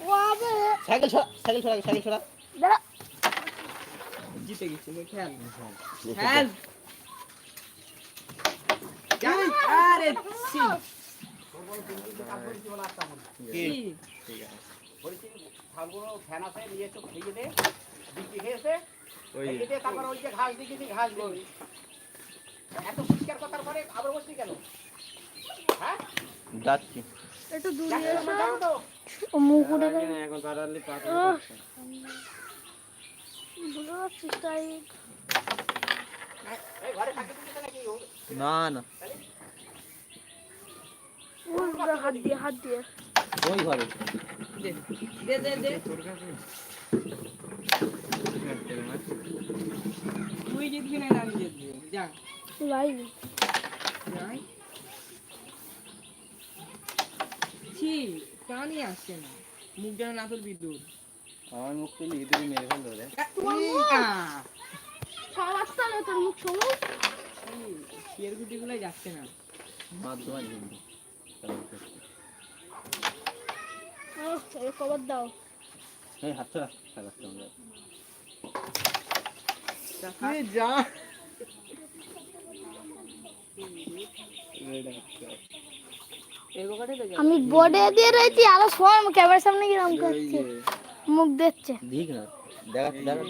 ও আবে সাইকেল ছড়া সাইকেল ছড়া সাইকেল ছড়া জিতে গেছি খেয়াল খেয়াল আরে একটু দূরে আমরা যাব তো। ও মুখ উঠে এখন দিচ্ছে নাকি না না। হাত দিয়ে হাত দিয়ে ওই ঘরে দে দে দে দে তুই জিতবি না আমি জিতবি যা লাইভ যাই ছি কানই আসছে না মুখ যেন না তোর বিদ্যুৎ আমার মুখ তুলি ইঁদুরে মেরে ফেলল রে নেই তোর মুখ এর গুটিগুলোই যাচ্ছে না। মাধ্যমে কবর দাও। যা। আমি বোর্ডে দিয়ে রয়েছি আরও সময় ক্যামেরার সামনে গিয়ে রং করছি মুখ দেখছে। দিক না দেখা দেখা।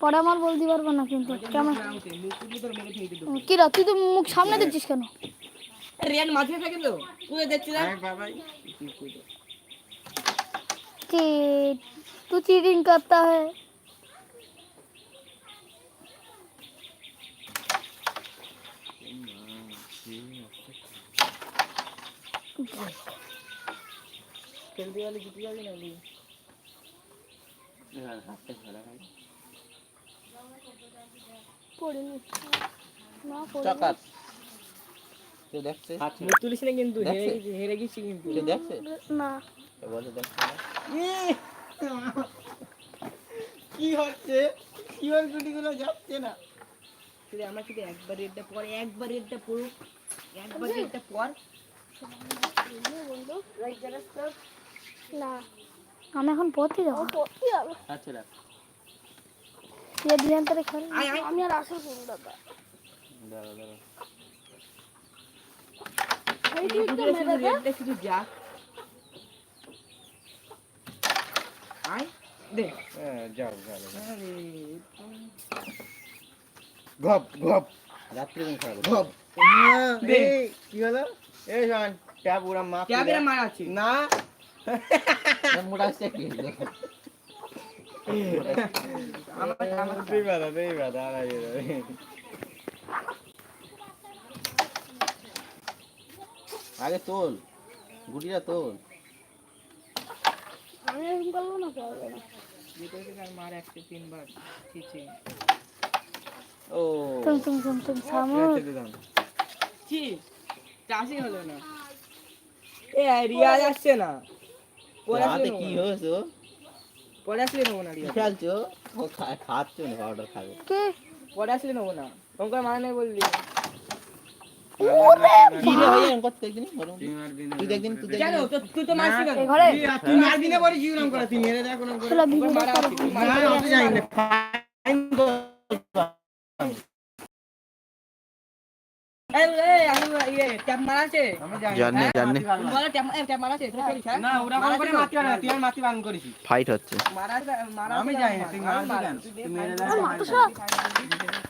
পরে আমার বলতে পারব না কিন্তু কেমন দেবো কি রা তুই তো মুখ সামনে দিচ্ছিস কেন? রিয়ান মাঝে থাকে তো তুই দেখছিস না चीट तू चीटिंग करता है খেলতে গেলে জিতে যাবি না তুই। হাতটা ছড়া খাই পড়িনি না পড়িনি চাকাত কেউ দেখছে মুখ তুলিস না কিন্তু হেরে গেছি হেরে গেছি কিন্তু। কেউ দেখছে না। বলে দেখছে কি হচ্ছে? কি গুটিগুলো যাচ্ছে না? তুই আমার সাথে একবার রেডটা পর একবার রেডটা পড়ুক। একবার রেডটা পর। না। আমি এখন পড়তে যাব। পড়তে যাব। আচ্ছা রাখ। আমি আর আসল করব দাদা দাঁড়া। কি হলো এই শোন ট্যাপ ওরা মা ক্যামেরা মার আছে না মোটা আসছে কি আমার আমার আর আগে তোল গুটিটা তোল। আমি এরকম করব না পারব না। ভিতরে থেকে আর মার একশো তিনবার ছিছি ও। তুম তুম তুম তুম সামু ছি চাষি হলো না। এ রিয়াজ আসছে না। পরে আসলে নেব কি না। হয়েছে ও? পরে আসলে নেব না কি রিয়াজ খেলছো ও? খা- না পাউডার খাবে। পরে আসলে নেব না। ওঙ্কার মানে নেই বললি। ফাইট হচ্ছে? আমি টাচ হয়নি, cheating করবি না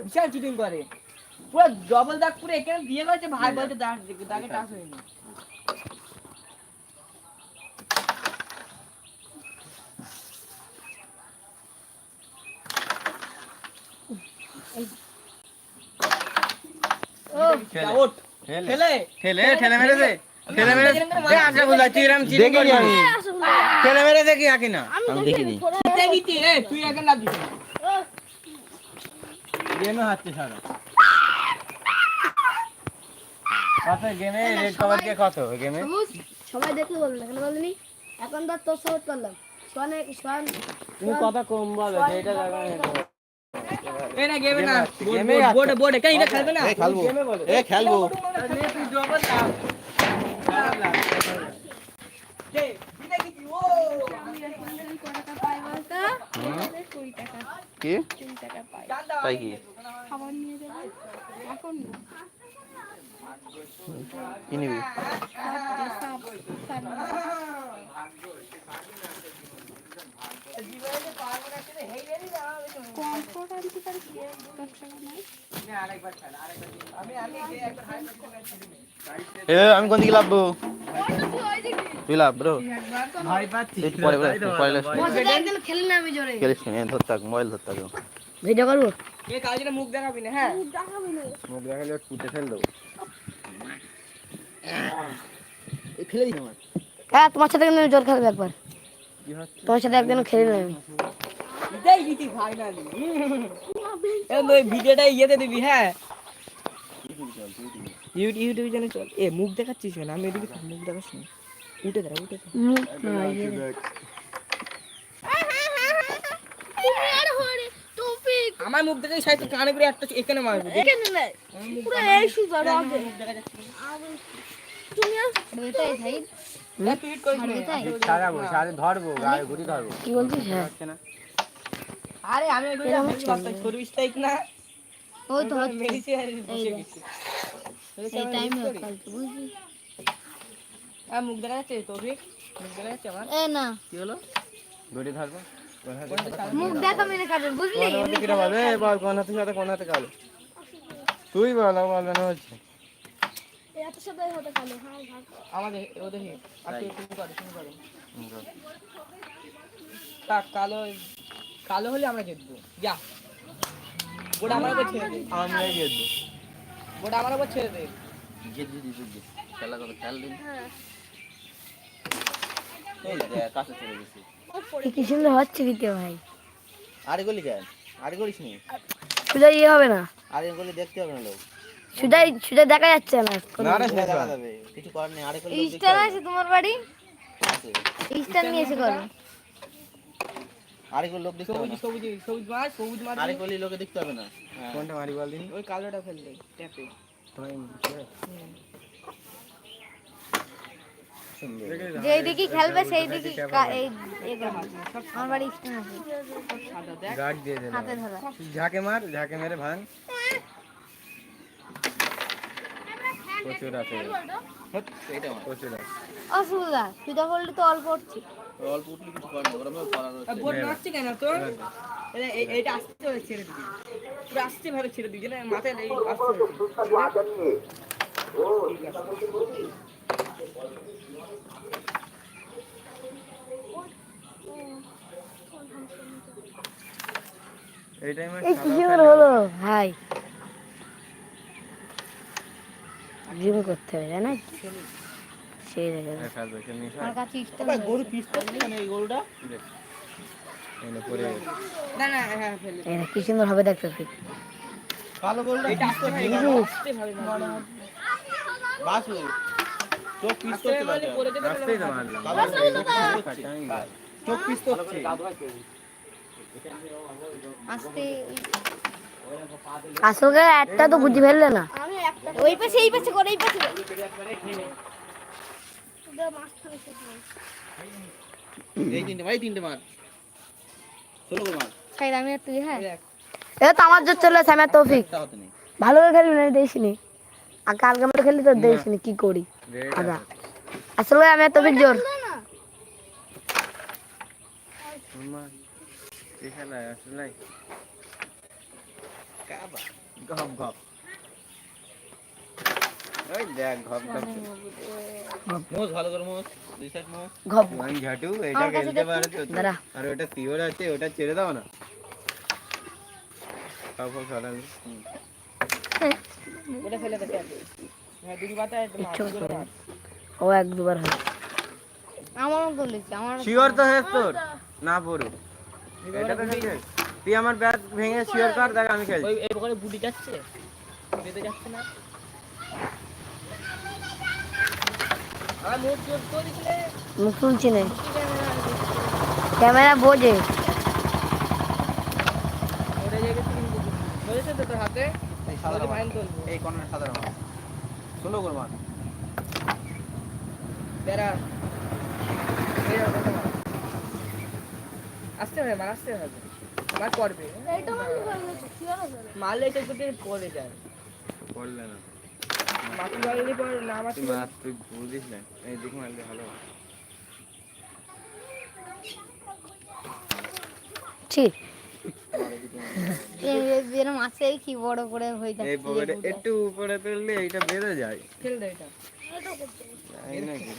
বিশাল চিটিং করে। পুরো double দাগ পুরো এখানে দিয়ে গেছে, ভাই বলছে দাগ- দাগে টাচ হয়নি। ঠেলে ঠেলে মেরেছে। দেখিনি আমি মেরে দেখি। আঁকি না? আমি দেখিনি দেখিতি এ তুই এখন লাভ দিছিস গেমে হাঁটছে সারা কত গেমে রেড কভার কে কত? গেমে সবাই দেখলে বলবে কেন বলনি? এখন ধর তোর সাপোর্ট করলাম। সোয়ানে সোয়ান তুমি কথা কম বলো যেটা জায়গা এ না গেমে না। গেমে বোর্ডে বোর্ডে কেন এটা খেলবে না? এ খেলব। এ তুই জবর লাভ কি? তাই কি? কি নিবি। এ আমি কোন দিকে লাভবো তুই লাভ ব্রো ভয় পাচ্ছি একটু পরে পরে পরে লাস একদিন খেলি না আমি জোরে খেলিস নি ধর থাক মোবাইল ধর থাক ভিডিও করব এ কাল যেন মুখ দেখাবি না হ্যাঁ মুখ দেখালে কুটে ফেল দেবো ফেলে দিই আমার হ্যাঁ তোমার সাথে কিন্তু আমি জোর খেলব একবার কি হচ্ছে তোমার সাথে একদিন খেলি না আমি এটাই গীতি ফাইনালি এ ওই ভিডিওটা ইয়েতে দিবি হ্যাঁ? ইউটিউব ইউটিউব চল। এ মুখ দেখাচ্ছিস কেন? আমি এদিকে মুখ দেখাচ্ছি না। উঠে দাঁড়া না, ইয়ে। আমার মুখ দেখে সাইতে কানে করে একটা এখানে মারবো নে। এটাই সারে ধরবো গায়ে ঘুরি ধরবো। কি বলছিস? হ্যাঁ। না। আরে আমি ওই সর্ভিস টাইপ না ওই তো মেরেছি আর বসে গেছি। এই টাইমে বুঝলি? আর মুখ দেখা যাচ্ছে তো মুখ দেখা যাচ্ছে আমার। এ না। কি হলো? ঘুরি ধরবো? মুখ দেখা মেনে কাটবে বুঝলি? বল কোন হাতে সাথে কোন হাতে কালো? তুই বল ও বলবে না হচ্ছে। এত সবাই হতে কালো হ্যাঁ হ্যাঁ আমাদের তুমি করো তুমি করো। কাক কালো কালো হলে আমরা জিতবো। যা। গোটা আমার উপর ছেড়ে দে। আমরা গেছি গোটা আমার উপর ছেড়ে দে। জিত জিত জিত জিত। খেলা কত খেল দিন। এই দেখ কাছে চলে গেছি। কি সুন্দর হচ্ছে ভিডিও ভাই। আরে গলি কেন আরে গলিস নি। সুজা ইয়ে হবে না। আরে গলি দেখতে হবে না লোক। সুজাই সুজা দেখা যাচ্ছে না না রে দেখা যাবে। কিছু করার নেই আরে গলি লোক দেখতে স্টার হবে। আছে তোমার বাড়ি? আছে। স্টার নিয়ে এসে করো। আরে লোক দেখতে হবে না। সবুজ সবুজ মাছ সবুজ মাছ। আরে লোকে দেখতে হবে না। হ্যাঁ। কোনটা মারি বল দিন ওই কালোটা ফেল দে ট্যাপে। যেই দিকে খেলবে সেই দিকে এই এই আমার বাড়ি স্টার আছে। গার্ড দিয়ে দে হাতে ধরা। ঝাঁকে মার ঝাঁকে মেরে ভাঙ। প্রচুর আছে। প্রচুর আছে। অসুবিধা সুজা করলে তো অল্প উঠছি। অল্প উঠলে কিছু করার ওরা ভাবে করার আর হচ্ছে কেন? তোর? এই- এই- এইটা আসতে ভাবে ছেড়ে দিবি। পুরো আসতে ভাবে ছেড়ে দিবি যেন মাথায় এই আসতে এই টাইমে এই কি হলো? ভাই জিম করতে হবে জানা সেই দেখে আমার কাছে গরু পিস করছে এই গরুটা? এনে পরে না না হ্যাঁ ফেলে এই কি সুন্দর হবে দেখতে গরুটা বাসু চোখ পিস করতে। চোখ পিস আসতে আসলে একটা তো বুঝি ফেললে না। ওই পাশে এই পাশে করে এই পাশে এই তিনটে ভাই তিনটে মার ষোলো মার সাইড আমি একটু হ্যাঁ? তো আমার জোর চলে তৌফিক। ভালো করে খেলবি না দেখিনি আর কালকে আমরা খেলি তো দেখিনি কি করি? আদা। আসলে আমি তৌফিক জোর। এই খেলায় আসলে? ঘপ ঘপ। ওই দেখ ঘপ ঘপ। মোজ ভালো করে মোজ দুই সাইড মোজ ঝাটু এটা খেলতে পারে তো আর ওটা তিওর আছে ওটা ছেড়ে দাও না। ওটা ফেলে দে হ্যাঁ দুই মার। ও এক দুবার হয় আমারও বলেছি আমার শিওর তো হেস তোর? না পড়ু এটা তো খেলছে তুই আমার ব্যাট ভেঙে শিওর কর দেখ আমি খেলছি। এই বকরে বুটি যাচ্ছে? বেঁধে যাচ্ছে না? মুখ করে শুনছি না। ক্যামেরা বোঝে। ওরে কিন্তু ধরেছে তো তোর হাতে? এই কর্নার ষোলো করে বেড়া। বেড়া। আসতে হবে আসতে হবে। মার করবে। এইটা গেছে কি মারলে এটা তোকে পড়ে যায়। পড়লে না। মাটি তুই মাছ তুই বুঝিস না। এই দিক মারলে ভালো ঠিক কি বড় করে হয়ে এই পকেটে একটু উপরে তুললে এইটা বেঁধে যায়। ফেল দে এটা। তাই নাকি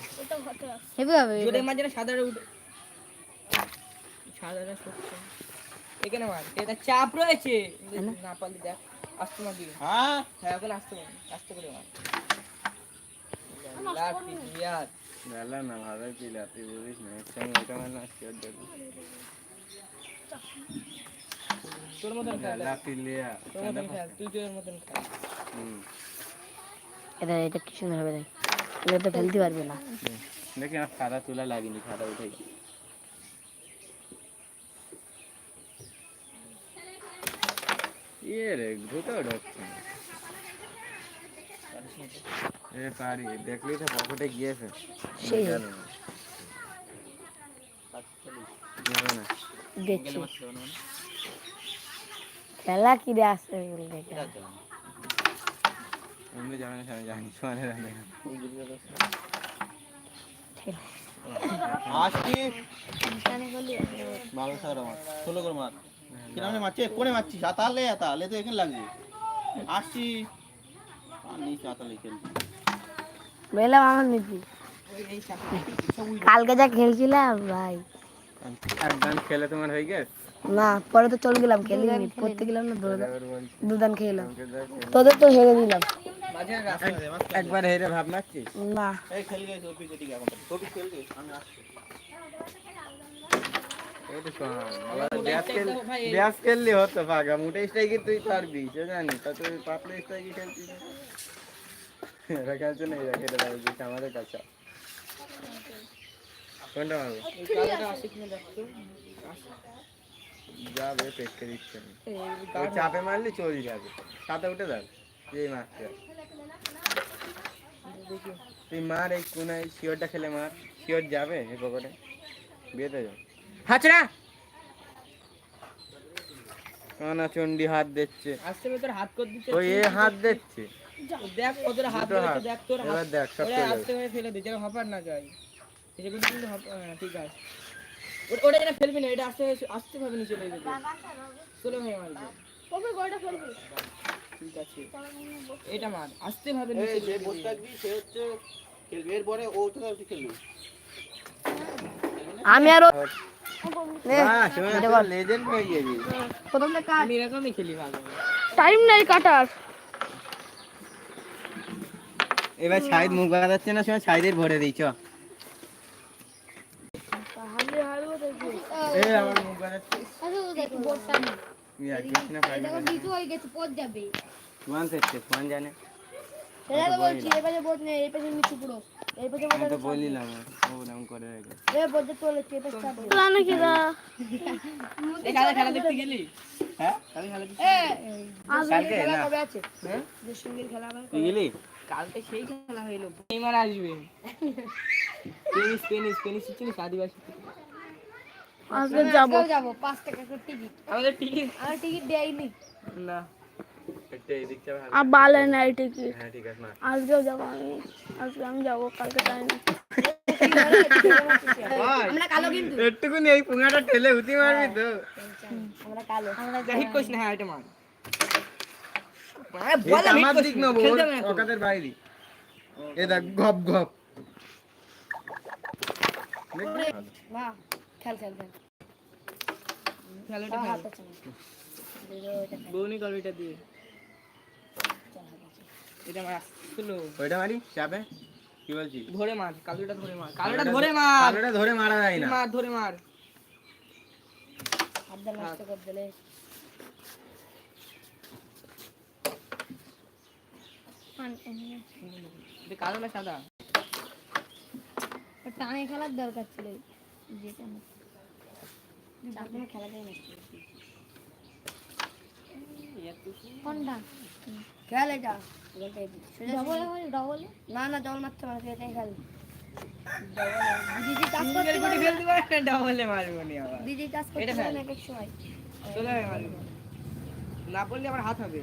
হেভি হবে জোরে মাঝে সাদারে উঠে সাদারে এখানে মার এটা চাপ রয়েছে। না। পারলে দেখ আসতে মার হ্যাঁ? হ্যাঁ ওখানে আসতে মার আসতে করে মার। না। ভালো না সঙ্গে ওইটা মারলে আজকে দেখবি তোর মতন খেল। বেলা পিলিয়া তোর মতন খেল তুই তোর মতন খেল। হুম। এটা এটা কি সুন্দর হবে দেখ। এটা তো ফেলতে পারবে না। দেখি আমার খাতা তোলা লাগেনি খাতা উঠেই ইয়ে রে ঢুকে ঢুকছে এ পারি দেখলি তো পকেটে গিয়েছে সেই। জানো না। যাবে না। দেখছি। খেলা কি রে আসছে দেখে? এমনি যাবে না জানি মানে জানি আসছি বারো সাদা মাছ ষোলো করে মাছ কিরম মারছে? কোনে মারছিস? আতালে আতালে তো এখানে লাগছে আসছি। আর আতালে খেলছি বেলাম আমার নিতি কালকে যা খেলছিলাম ভাই। এক গান খেলে তোমার হয়ে গেছে? না পরে তো চলে গেলাম খেলিনি পড়তে গেলাম না দুদান খেলাম খেলে। তোদের তো হেরে দিলাম। একবার হেরে ভাব নাচ্ছিস? না। এই খেল গেছে ওপি কোটি এখন। ওপি খেল গেছে আমি আসছি। ব্যাস খেললে হতো ফাঁকা মোটে স্ট্রাইকে তুই পারবি সে জানি। তা তুই পাতলা স্ট্রাইকে খেলছিস না। এরা খেলছে না এরা খেলে লাগছিস আমাদের কাছে। কোনটা মারবো? এই কালোটা আসে কিনা দেখতো যাবে পেটকে দিচ্ছে। এই চাপে মারলে চলে যাবে। সাথে উঠে যাবে যেই মারতে তুই মার এই কোনায় শিওরটা খেলে মার। শিওর যাবে এই পকেটে বেঁধে যাবে। হাচড়া। কানা চন্ডি হাত দিচ্ছে। আসতে তোর হাত কর দিচ্ছে? ওই এ হাত দিচ্ছে। দেখ কতটা হাত দেখ তোর হাত। দেখ সব আসতে করে ফেলে দে যেন হপার না যায়। সেগুলো কিন্তু হ্যাঁ, ঠিক আছে। ওটা- ওটা যেন ফেলবি না এটা আসতে আসতে ভাবে নিচে লেগে যাবে চলে ভাই মারবে ঠিক আছে। এটা মার আসতে ভাবে নিচে যে বসে থাকবি সে হচ্ছে খেলবে। এরপরে ও তো তুই আমি আর টাইম নাই কাটার। এবার সাইড মুখ বাগাচ্ছে না সময় সাইডের ভরে দিই চ। খেলা খেলা দেখতে গেলি? হ্যাঁ? কালি খেলা? কালকে না। হ্যাঁ? তুই গেলি? কালকে সেই খেলা হইল। নেইমার আসবে। স্পেনিশ স্পেনিশ স্পেনিশ চিনিস আদিবাসী। আজকে যাব। আমাদের টিকিট আর টিকিট দেয়নি। না একটু এই দিকটা ভালো আর বালে নাই টিকিট হ্যাঁ ঠিক আছে না। আজকেও যাব আমি। আজকে আমি যাব কালকে কালো কিন্তু। একটুকুনি এই পুঙ্গাটা ঠেলে উঠি মারবি তো। আমরা কালো। হিট করিস না হ্যাঁ মার আমার দিক না। ওকাদের বাইরে এ দেখ গপ গপ না খেল খেল খেল। খেলাটা খেল। বউনি কলবিটা দিয়ে। এটা আমার আসলো। ওইটা মারি চাপে? কি বলছিস? ধরে মার কালোটা ধরে মার। কালোটা ধরে মার। কালোটা ধরে মারা যায় না। মার ধরে মার। হাতটা নষ্ট করে দিলে। এটা কালো না সাদা? টানে খেলার দরকার ছিল। খেলা যায় না কোনটা? খেল এটা? ডবল ডবল না না ডবল মারতে এটাই দিদি করতে পারে ডাবলে মারবো নি আবার। দিদি টাচ করতে পারে না এক এক চলে যাবে মারবো। না পড়লে আবার হাত হবে।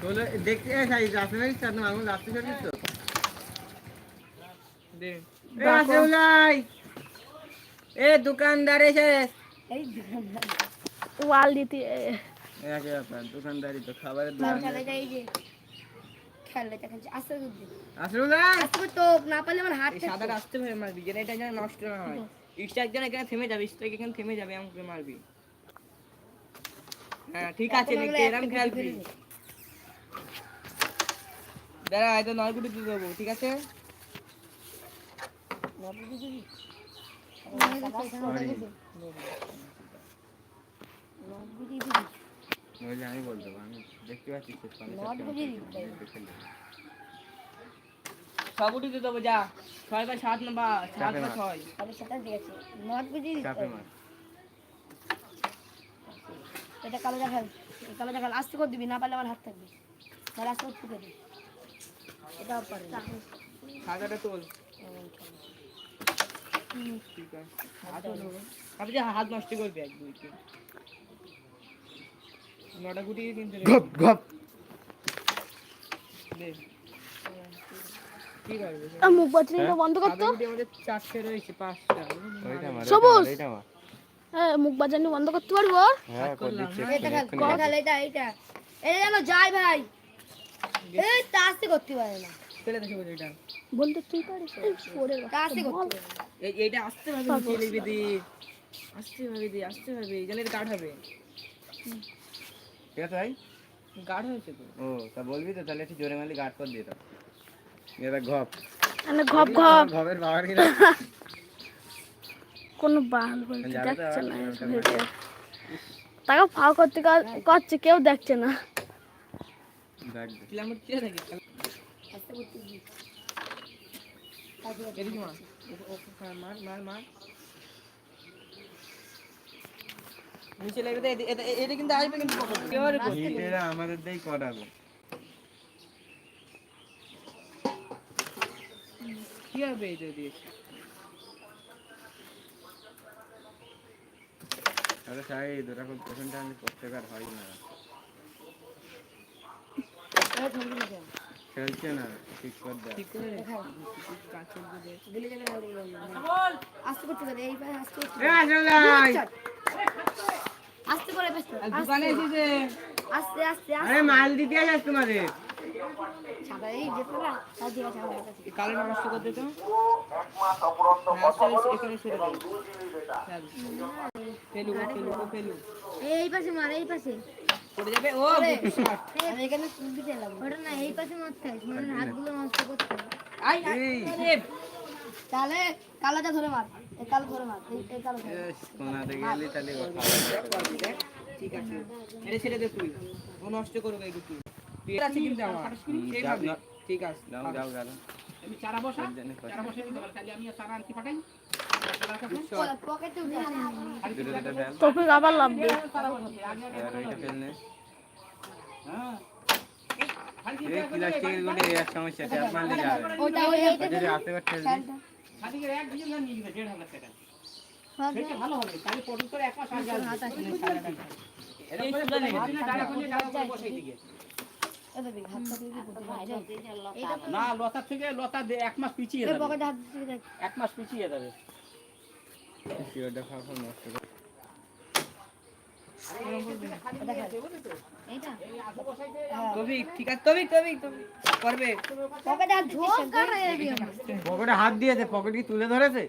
চলো দেখতে যাই রাস্তা নাই চার আঙুল রাস্তা ছাড়িস তো। দে। এ এ দোকানদার এসে। এই ওয়াল দিতে একই ব্যাপার দোকানদারি তো খাবারের দোকান আস্তে আস্তে তো না পারলে আমার হাত এই আসতে হবে মারবি যেটা এটা যেন নষ্ট না হয়। স্ট্রাইক যেন এখানে থেমে যাবে স্ট্রাইক এখানে থেমে যাবে এমন করে মারবি। হ্যাঁ ঠিক আছে লিখতে এরম একটা খেলবি। গুটি ফেলে দিই। দাঁড়া হয়তো নয় গুটি দিয়ে দেবো ঠিক আছে? বলছি আমি বলতে পারব আমি দেখতে পাচ্ছি দিয়ে দেবো যা। ছয় বা সাত না বা সাত বা ছয়। তবে সেটা দিয়েছে। নট এটা কালো দেখাল। এই কালো দেখাল। আস্তে করে দিবি না পারলে আমার হাত থাকবে। তাহলে আস্তে করে দিবি পারে। তোল। হাত নষ্ট করবি এক দুই তিন। নটা গুটি কিনতে গপ গপ দে। কি করবে মুখ বাচনিটা বন্ধ করতো সাদা গুটি আমাদের চারটে রয়েছে পাঁচটা। সবুজ। হ্যাঁ মুখ বাজানি বন্ধ করতে পারব? হ্যাঁ করে এটা এটা এটা এটা এটা যেন যায় ভাই। এই করতে পারে না। ফেলে দেখে এটা বলতে তুই পারিস? পড়ে। আস্তে করতে এই এইটা আসতে ভাবে লেবে দে আসতে ভাবে দে আসতে ভাবে গাঢ় হবে। ঠিক আছে ভাই? গাঢ় হয়েছে তো। ও তা বলবি তো তাহলে একটু জোরে মারলে গার্ড করে দিয়ে দাও। এটা ঘপ। মানে ঘপ ঘপ। ঘপের বাবার কিনা কোনো বাল বলতে দেখছে না। তাকে ফাও করতে করছে কেউ দেখছে না। দেখ কিলাম কিলা থাকে আস্তে করতে দিবি এদিকে মার ও- ও- হ্যাঁ, মার মার মার নিচে লেগে এটা এটা কিন্তু আসবে কিন্তু এবারে আমাদের করাবো কি হবে এটা দিয়ে তাহলে সাই দুরকম পেশেন্ট আমি প্রত্যেকার হয় না খেলছে না ঠিক করে এই পাশে আস্তে আস্তে করে বেশ দোকানে এসেছে আস্তে আস্তে আস্তে। আরে মাল দিতে তোমাদের সাদা এই যেতে না তার দিকে নষ্ট করে এখানে পাশে মার এই পাশে। পড়ে যাবে? ও আমি এখানে দিতে লাগবো ওটা না এই পাশে মারতে হয় মানে হাতগুলো নষ্ট করতে আই আই, তাহলে কালোটা ধরে মার। ঠিক আছে। এটা ছেড়ে দে তুই ও নষ্ট করবে এই পেট আছে কিন্তু আমার। ঠিক আছে। গেল চারা বসা। আবার লাভবে আর এই প্লাস্টিকের গুলি ওটা ওই এইটা যদি হাতে করে ঠেলবি খেলটা। এই সুদা নেই এটা দিকে, হাতটা দিয়ে দিবি, হাত যায়। এইটা তো- না লতা থেকে লতা এক মাস পিছিয়ে যাবে। এক মাস পিছিয়ে যাবে। পকেটে হাত না। পকেটে হাত দিয়েছে পকেট কি তুলে ধরেছে?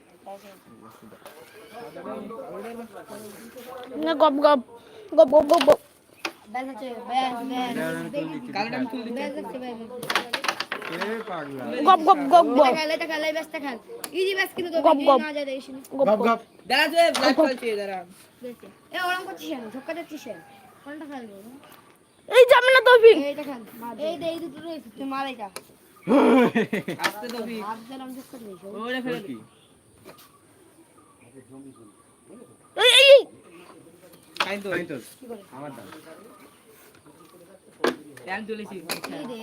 গপ গপ গপ গপ গপ ব্যাস আছে, ব্যাস, ব্যাস। কালোটা আমি তুলে দিচ্ছি। গপ গপ গপ এই ব্যাচটা খেল ইজি ব্যাচ কিন্তু তো গপ, গপ। না যায় দেখিস নি। গপ গপ। দাঁড়া যে লাইভ চলছে দাঁড়া। এ ওরম করছিস কেন? ঝক্কা যাচ্ছিস কোনটা খেলব এই যাবে না তৌফিক এইটা খেল এই দে এই দুটো রয়েছে। তুই মার এটা। আসতে তো বি হাত দিলাম ঝক্কা ওরে ফেলে দি। এই এই তো কি করে ট্যান তুলেছি এই রে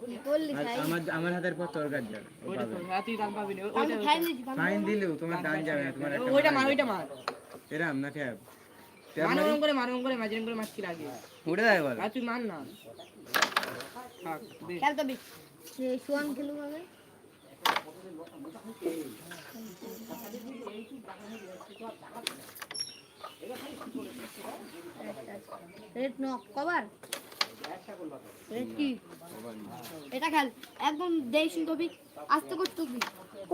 কি করলি ভাই? আমার আমার হাতের পর তোর কাজ যাবে ও ওইটা পাবে। তো তুই দাম পাবি না আমি ওইটা ফাইন দিছি আমি ফাইন দিলেও তোমার দান যাবে না তোমার ওইটা মার ওইটা মার এরাম না ট্যাব ট্যাব মানো মারি ওরম করে মানো করে মাঝে করে মারছি লাগে। উড়ে যায় বল তুই মার না। খেল তবে সে সোয়ান খেলু রেড নক কভার রেড কি এটা খেল। একদম দেখিস টপিক আস্তে করতে তুই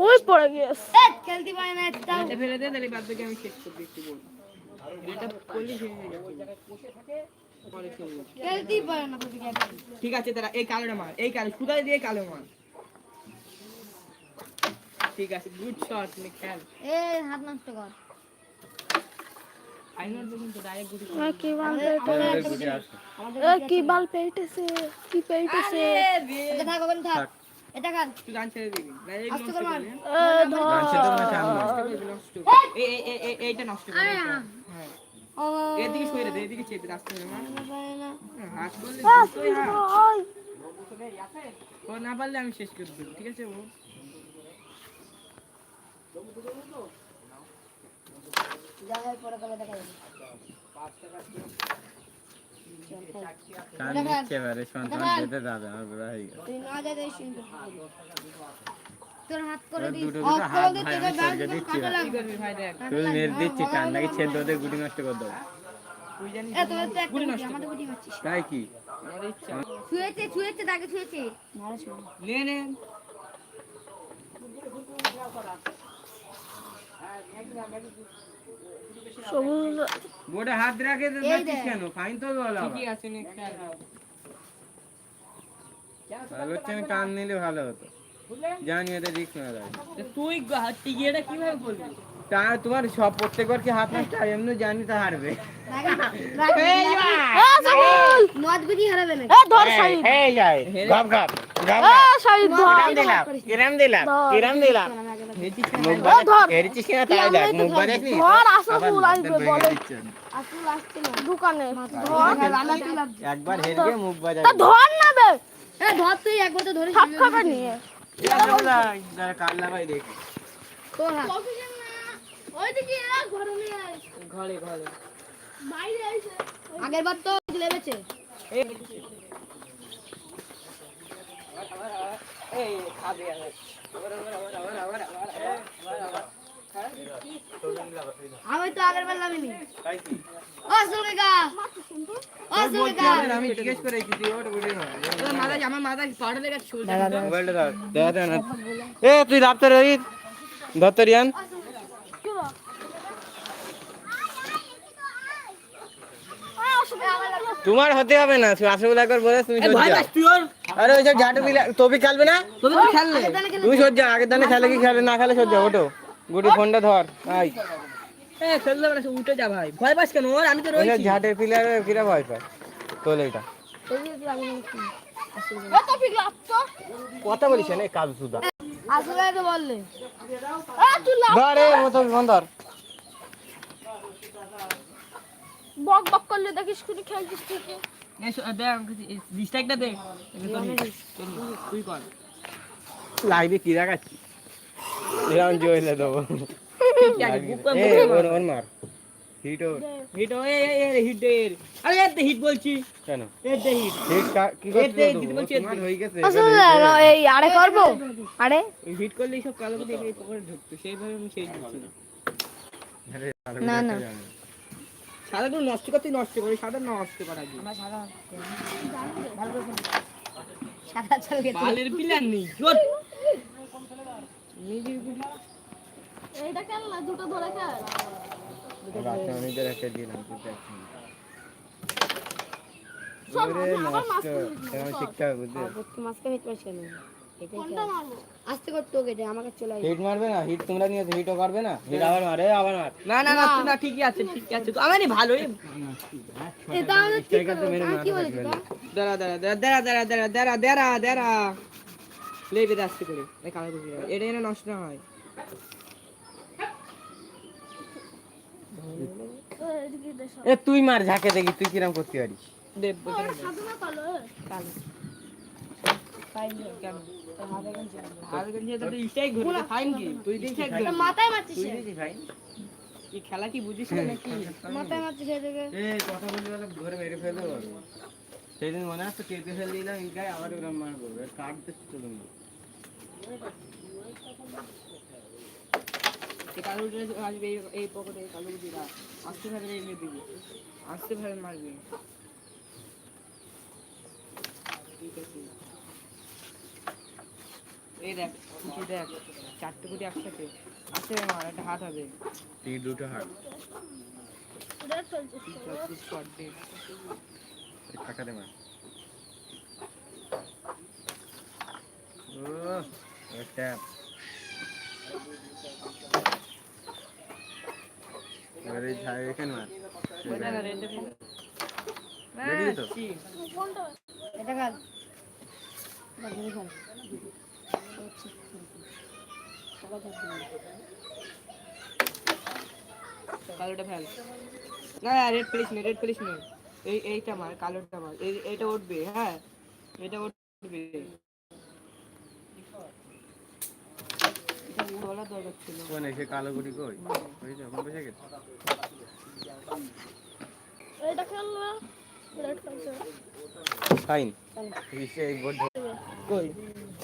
ওই পড়ে গিয়েছে। খেলতে পারে না একটা। এটা ফেলে দে তাহলে বাদ বাকি আমি শেষ করতে একটু বল। এটা করলি হয়ে যাবে। পরে পারে না টপিক ঠিক আছে তারা এই কালোটা মার এই কালো সুতাই দিয়ে কালো মার। ঠিক আছে গুড শট খেল। এ হাত নষ্ট কর ফাইনাল দেখুন তো ডাইরেক্ট গুড এ, এই এইটা নষ্ট এদিকে সরে এদিকে চেপে রাস্তা না ও না পারলে আমি শেষ করে দেবো ঠিক আছে ও যা হয় পরে কবে দেখা যাবে হয়ে তোর হাত করে দিচ্ছি টান ছেদ ওদের গুটি নষ্ট করে দেবো। তুই কি? ছুঁয়েছে ছুঁয়েছে তাকে ছুঁয়েছে। সবুজ বোর্ডে হাত রাখে। কেন ফাইন তো বলা ঠিকই আছে কান নিলে ভালো হতো জানি এতে রিস্ক না যায় তুই গা- টিকিয়েটা কীভাবে করবি তা তোমার সব প্রত্যেকবার কি হাত নষ্ট হয় এমনি জানি তো হারবে এ, সবুজ মদ গুটি হারাবে না এ ধর সাইড এই যায় গপ গপ গপ এ সাইড ধর দিলাম কিরাম দিলাম কিরাম দিলাম একবার মুখ ধর। না বে। ধর তুই একবার তো ধরে খাবে নিয়ে। কাল্লা ভাই দেখ। ঘরে ঘরে আইছে আগের বার তো লেবেছে এই এই খাবে আর আমি তো আগের বার লাভিনি ও সুলকা ও সুলকা আমি জিজ্ঞেস করে কিছু ওর বলি না মাথা আমার মাথা পাড়া লেগে চুল মোবাইলটা দাও দেখা দেয় এ তুই দাপ্তরে ওই দত্তরিয়ান তোমার হতে হবে না তুই আসলে একবার বলে তুমি পাস তুই আরে ওই যে ঝাটু দিলে তবি খেলবে না? তবে তুই খেললে। তুই সহ্য আগের দানে খেলে কি খেলে না খেলে সহ্য ওটো গুটি ফোনটা ধর আই এ খেললে মানে উঠে যা ভাই। ভয় পাস কেন? ওর আমি তো ওই যে রয়েছি। কিরা ভয় পায়। তোলে এটা তো। কথা বলিস না কাজ সুদা। আসলে তো বললে। এ ধর এ মতো ফোন ধর। বক বক করলে দেখিস কুনি খেলছিস ঠিক লাইভে কি রাখাচ্ছি এরকম জয়লে দেবো। মার। হিট হিট এ এ হিট দে আরে হিট বলছি। কেন? হিট হিট কি দিদি বলছি, তোমার হয়ে গেছে। আসলে এই আরে করব? আরে? হিট করলে সব কালো দেখে পকেটে ঢুকতো সেইভাবে আমি সেই দিচ্ছি না। না সাদাটা নষ্ট করতে নষ্ট করি সাদা নষ্ট করা কি আমরা সাদা সাদা চলে গেছে বালের পিলার নেই জোর। এইটা কেন না? দুটো ধরে একটা সব মাছ কোনটা মারবো? আস্তে করতে ওকে দে আমাকে চলে হিট মারবে না? হিট তোমরা নিয়েছো হিটও করবে না? হিট আবার মারে আবার মার। না না না তুই না ঠিকই আছে ঠিকই আছে। তো আমারই ভালোই। এটা আমাদের ঠিক আমি কি মাথা বলেছি ফেলবে। তা দাঁড়া দাঁড়া দাঁড়া দাঁড়া দাঁড়া দাঁড়া দাঁড়া দাঁড়া। দাঁড়া লেবে আস্তে করে। এই কালো কুচি এটা যেন নষ্ট না হয়। এ তুই মার ঝাঁকে দেখি তুই কিরম করতে পারিস? দেব কালো কালো খেলা কি বুঝিস মাথায় মারছিস কথা বলতে গেলে মেরে ফেলতে পারবে সেদিন মনে আছে কেটে ফেল দিলাম ইনকাই আবার কাটতে চলুন এই কালো কুচি আসবে এই- এই পকেটে কালো আস্তে ভাবে দিবি আস্তে ভাবে মারবি ঠিক আছে এই দেখ কিছু দেখ চারটে কোটি একসাথে। আছে আমার একটা হাত হবে। এই দুটো হাত। টাকা দে মা। এটা কাল কালোটা ফেল। না রেড ফেলিস না রেড ফেলিস না এই এইটা মার কালোটা মার এই এটা উঠবে হ্যাঁ? এটা উঠবে। এটা দরকার ছিল। কোন এসে কালো গুটি কই? ওই যে এখন বসে গেছে। এটা খেললো ফাইন এই বোর্ড কই?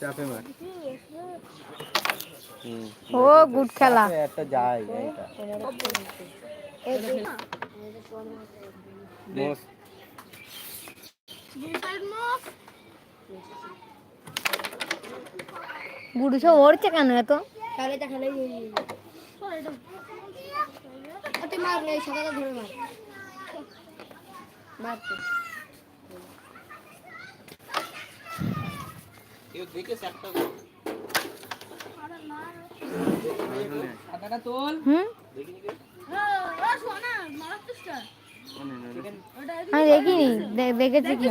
চাপে মার। ও গুড খেলা। একটা যায় এইটা। মোস গুডু সব ওড়ছে কেন এত? মার এই ধরে মার। মার কেউ দেখেছে একটা আমি দেখিনি দেখেছি কি